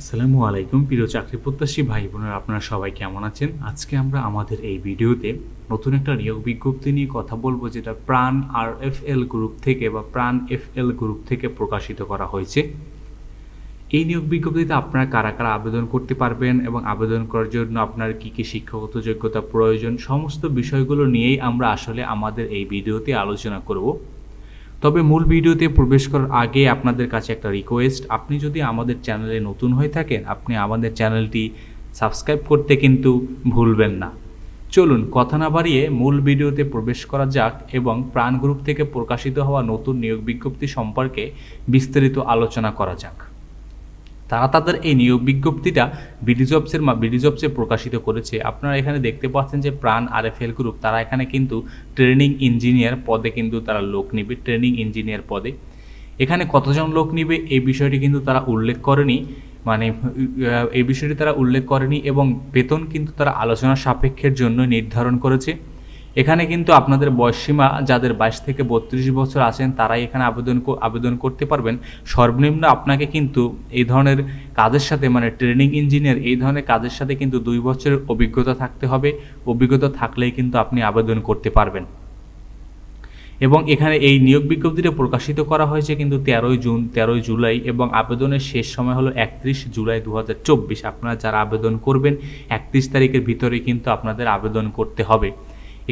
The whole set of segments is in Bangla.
আসসালামু আলাইকুম, প্রিয় চাকরি প্রত্যাশী ভাই বোনেরা, আপনারা সবাই কেমন আছেন? আজকে আমরা আমাদের এই ভিডিওতে নতুন একটা নিয়োগ বিজ্ঞপ্তি নিয়ে কথা বলব, যেটা প্রাণ আর এফ এল গ্রুপ থেকে বা প্রাণ এফ এল গ্রুপ থেকে প্রকাশিত করা হয়েছে। এই নিয়োগ বিজ্ঞপ্তিতে আপনারা কারা কারা আবেদন করতে পারবেন এবং আবেদন করার জন্য আপনার কী কী শিক্ষাগত যোগ্যতা প্রয়োজন, সমস্ত বিষয়গুলো নিয়েই আমরা আসলে আমাদের এই ভিডিওতে আলোচনা করব। তবে মূল ভিডিওতে প্রবেশ করার আগে আপনাদের কাছে একটা রিকোয়েস্ট আপনি যদি আমাদের চ্যানেলে নতুন হয়ে থাকেন, আপনি আমাদের চ্যানেলটি সাবস্ক্রাইব করতে কিন্তু ভুলবেন না। চলুন, কথা না বাড়িয়ে মূল ভিডিওতে প্রবেশ করা যাক এবং প্রাণ গ্রুপ থেকে প্রকাশিত হওয়া নতুন নিয়োগ বিজ্ঞপ্তি সম্পর্কে বিস্তারিত আলোচনা করা যাক। তারা তাদের এই নিয়োগ বিজ্ঞপ্তিটা বিডি জবসের বিডি জবসে প্রকাশিত করেছে। আপনারা এখানে দেখতে পাচ্ছেন যে প্রাণ আর এফ এল গ্রুপ তারা এখানে কিন্তু ট্রেনিং ইঞ্জিনিয়ার পদে কিন্তু তারা লোক নিবে ট্রেনিং ইঞ্জিনিয়ার পদে। এখানে কতজন লোক নিবে এই বিষয়টি কিন্তু তারা উল্লেখ করেনি। মানে এই বিষয়টি তারা উল্লেখ করেনি এবং বেতন কিন্তু তারা আলোচনা সাপেক্ষের জন্য নির্ধারণ করেছে। এখানে কিন্তু আপনাদের বয়সসীমা যাদের বাইশ থেকে বত্রিশ বছর আছেন, তারাই এখানে আবেদন আবেদন করতে পারবেন। সর্বনিম্ন আপনাকে কিন্তু এই ধরনের কাজের সাথে মানে ট্রেনিং ইঞ্জিনিয়ার, এই ধরনের কাজের সাথে কিন্তু দুই বছরের অভিজ্ঞতা থাকতে হবে। অভিজ্ঞতা থাকলেই কিন্তু আপনি আবেদন করতে পারবেন। এবং এখানে এই নিয়োগ বিজ্ঞপ্তিটা প্রকাশিত করা হয়েছে কিন্তু তেরোই জুন, তেরোই জুলাই এবং আবেদনের শেষ সময় হলো একত্রিশ জুলাই দু হাজার চব্বিশ। আপনারা যারা আবেদন করবেন, একত্রিশ তারিখের ভিতরে কিন্তু আপনাদের আবেদন করতে হবে।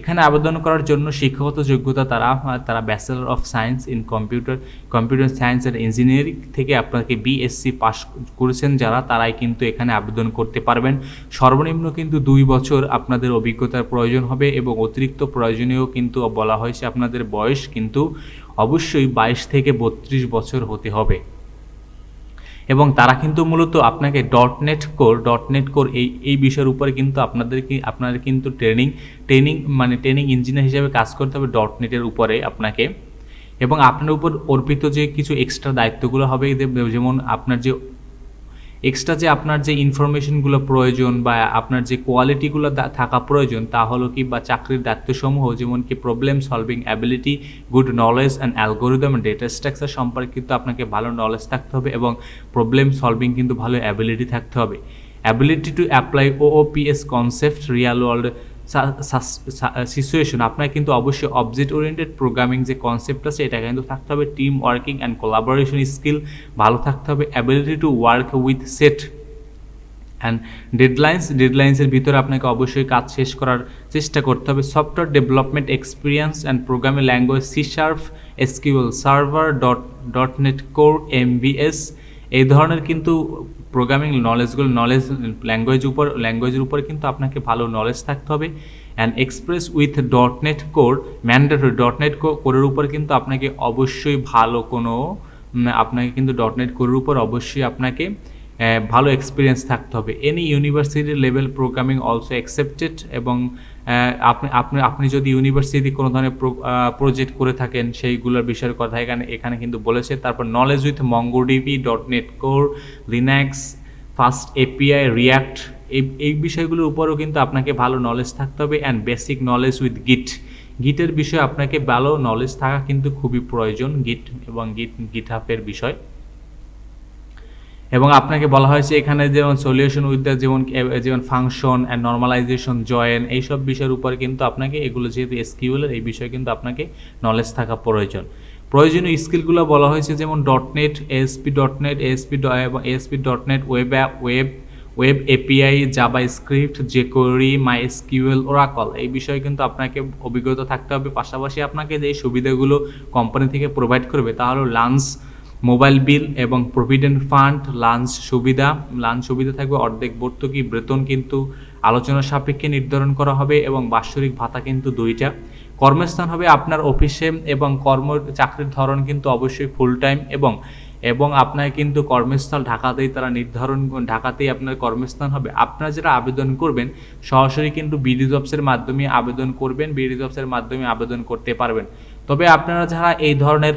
এখানে আবেদন করার জন্য শিক্ষাগত যোগ্যতা তারা তারা bachelor of science in computer computer science and engineering থেকে আপনাকে বিএসসি পাস করেছেন যারা, তারাই কিন্তু এখানে আবেদন করতে পারবেন। সর্বনিম্ন কিন্তু দুই বছর আপনাদের অভিজ্ঞতার প্রয়োজন হবে এবং অতিরিক্ত প্রয়োজনীয় কিন্তু বলা হয়েছে আপনাদের বয়স কিন্তু অবশ্যই বাইশ থেকে বত্রিশ বছর হতে হবে। এবং তারা কিন্তু মূলত আপনাকে. Dot net core dot net core এই এই বিষয়ের উপরে কিন্তু আপনাদেরকে, আপনাদের কিন্তু ট্রেনিং ট্রেনিং মানে ট্রেনিং ইঞ্জিনিয়ার হিসেবে কাজ করতে হবে. ডট নেটের উপরে আপনাকে। এবং আপনার উপর অর্পিত যে কিছু এক্সট্রা দায়িত্বগুলো হবে যেমন আপনার যে এক্সট্রা যে আপনার যে ইনফরমেশনগুলো প্রয়োজন বা আপনার যে কোয়ালিটিগুলো থাকা প্রয়োজন, তা হলো কি বা চাকরির দায়িত্বসমূহ, যেমন কি problem solving ability good knowledge and algorithm data structure সম্পর্কিত আপনাকে ভালো নলেজ থাকতে হবে এবং প্রবলেম সলভিং কিন্তু ভালো অ্যাবিলিটি থাকতে হবে। Ability to apply O P S concept real world situation আপনার কিন্তু অবশ্যই অবজেক্ট ওরিয়েন্টেড প্রোগ্রামিং যে কনসেপ্ট আছে, এটা কিন্তু থাকতে হবে team working and collaboration skill ভালো থাকতে হবে ability to work with set and deadlines ডেডলাইন্সের ভিতরে আপনাকে অবশ্যই কাজ শেষ করার চেষ্টা করতে হবে। Software development experience and programming language C sharp SQL server dot dot net core MBS এই ধরনের কিন্তু প্রোগ্রামিং নলেজগুলো নলেজ ল্যাঙ্গুয়েজ উপর ল্যাঙ্গুয়েজের উপরে কিন্তু আপনাকে ভালো নলেজ থাকতে হবে। And express with dot net core mandatory dot net কোরের উপর কিন্তু আপনাকে অবশ্যই ভালো কোনো আপনাকে কিন্তু. ডট নেট কোরের উপর অবশ্যই আপনাকে ভালো এক্সপিরিয়েন্স থাকতে হবে। Any university level programming also accepted এবং আপনি আপনি আপনি যদি ইউনিভার্সিটি কোনো ধরনের প্রজেক্ট করে থাকেন সেইগুলোর বিষয়ের কথা এখানে এখানে কিন্তু বলেছে। তারপর knowledge with MongoDB dot net core Linux fast API react এই এই বিষয়গুলোর উপরও কিন্তু আপনাকে ভালো নলেজ থাকতে হবে অ্যান্ড বেসিক নলেজ উইথ গিট গিটের বিষয়ে আপনাকে ভালো নলেজ থাকা কিন্তু খুবই প্রয়োজন গিট এবং গিট গিট বিষয়। এবং আপনাকে বলা হয়েছে এখানে যেমন সলিউশন উইথ দ্য যেমন যেমন ফাংশন অ্যান্ড নর্মালাইজেশন জয়েন এইসব বিষয়ের উপরে কিন্তু আপনাকে এগুলো যেহেতু এসকিউএলের এই বিষয়ে কিন্তু আপনাকে নলেজ থাকা প্রয়োজন। প্রয়োজনীয় স্কিলগুলো বলা হয়েছে যেমন. Dot net ASP dot net ASP এবং ASP dot net web web web API JavaScript jQuery MySQL Oracle এই বিষয়ে কিন্তু আপনাকে অভিজ্ঞতা থাকতে হবে। পাশাপাশি আপনাকে যে সুবিধাগুলো কোম্পানি থেকে প্রোভাইড করবে তা হলো লাঞ্চ মোবাইল বিল এবং প্রভিডেন্ট ফান্ড, লাঞ্চ সুবিধা লাঞ্চ সুবিধা থাকবে অর্ধেক ভর্তুকি, বেতন কিন্তু আলোচনা সাপেক্ষে নির্ধারণ করা হবে এবং বাৎসরিক ভাতা কিন্তু দুইটা। কর্মস্থান হবে আপনার অফিসে এবং কর্ম, চাকরির ধরন কিন্তু অবশ্যই ফুল টাইম এবং এবং আপনার কিন্তু কর্মস্থল ঢাকাতেই তারা নির্ধারণ, ঢাকাতেই আপনার কর্মস্থান হবে। আপনারা যারা আবেদন করবেন, সরাসরি কিন্তু বিডি জবসের মাধ্যমে আবেদন করবেন বিডি জবসের মাধ্যমে আবেদন করতে পারবেন। তবে আপনারা যারা এই ধরনের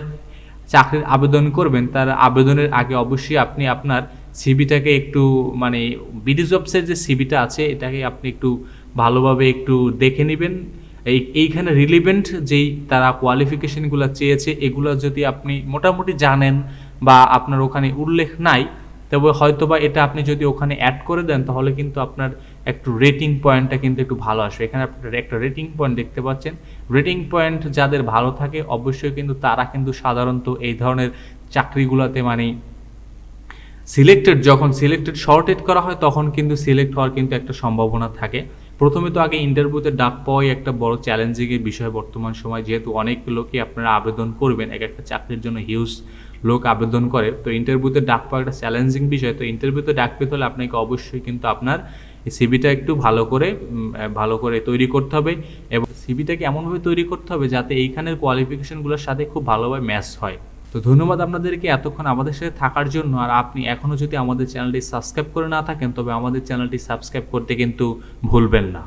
চাকরির আবেদন করবেন, তার আবেদনের আগে অবশ্যই আপনি আপনার সিবিটাকে একটু মানে বিডি জবসের যে সিবিটা আছে, এটাকে আপনি একটু ভালোভাবে একটু দেখে নেবেন। এই, এইখানে রিলিভেন্ট যেই তারা কোয়ালিফিকেশনগুলো চেয়েছে, এগুলো যদি আপনি মোটামুটি জানেন বা আপনার ওখানে উল্লেখ নাই তবে হয়তো বা এটা আপনি যদি ওখানে অ্যাড করে দেন, তাহলে কিন্তু আপনার একটু রেটিং পয়েন্টটা কিন্তু একটু ভালো আসবে। এখানে আপনার একটা রেটিং পয়েন্ট দেখতে পাচ্ছেন। রেটিং পয়েন্ট যাদের ভালো থাকে, অবশ্যই কিন্তু তারা কিন্তু সাধারণত এই ধরনের চাকরিগুলোতে মানে সিলেক্টেড যখন সিলেক্টেড শর্টেড করা হয়, তখন কিন্তু সিলেক্ট হওয়ার কিন্তু একটা সম্ভাবনা থাকে। প্রথমে তো আগে ইন্টারভিউতে ডাক পাওয়াই একটা বড় চ্যালেঞ্জিংয়ের বিষয় বর্তমান সময়, যেহেতু অনেক লোকই আপনারা আবেদন করবেন, এক একটা চাকরির জন্য হিউজ লোক আবেদন করে, তো ইন্টারভিউতে ডাক পাওয়া একটা চ্যালেঞ্জিং বিষয়। তো ইন্টারভিউতে ডাক পেতে হলে আপনাকে অবশ্যই কিন্তু আপনার সিবিটা একটু ভালো করে ভালো করে তৈরি করতে হবে এবং সিবিটাকে এমনভাবে তৈরি করতে হবে যাতে এইখানের কোয়ালিফিকেশনগুলোর সাথে খুব ভালোভাবে ম্যাচ হয়। তো ধন্যবাদ আপনাদেরকে এতক্ষণ আমাদের সাথে থাকার জন্য। আর আপনি এখনও যদি আমাদের চ্যানেলটি সাবস্ক্রাইব করে না থাকেন, তবে আমাদের চ্যানেলটি সাবস্ক্রাইব করতে কিন্তু ভুলবেন না।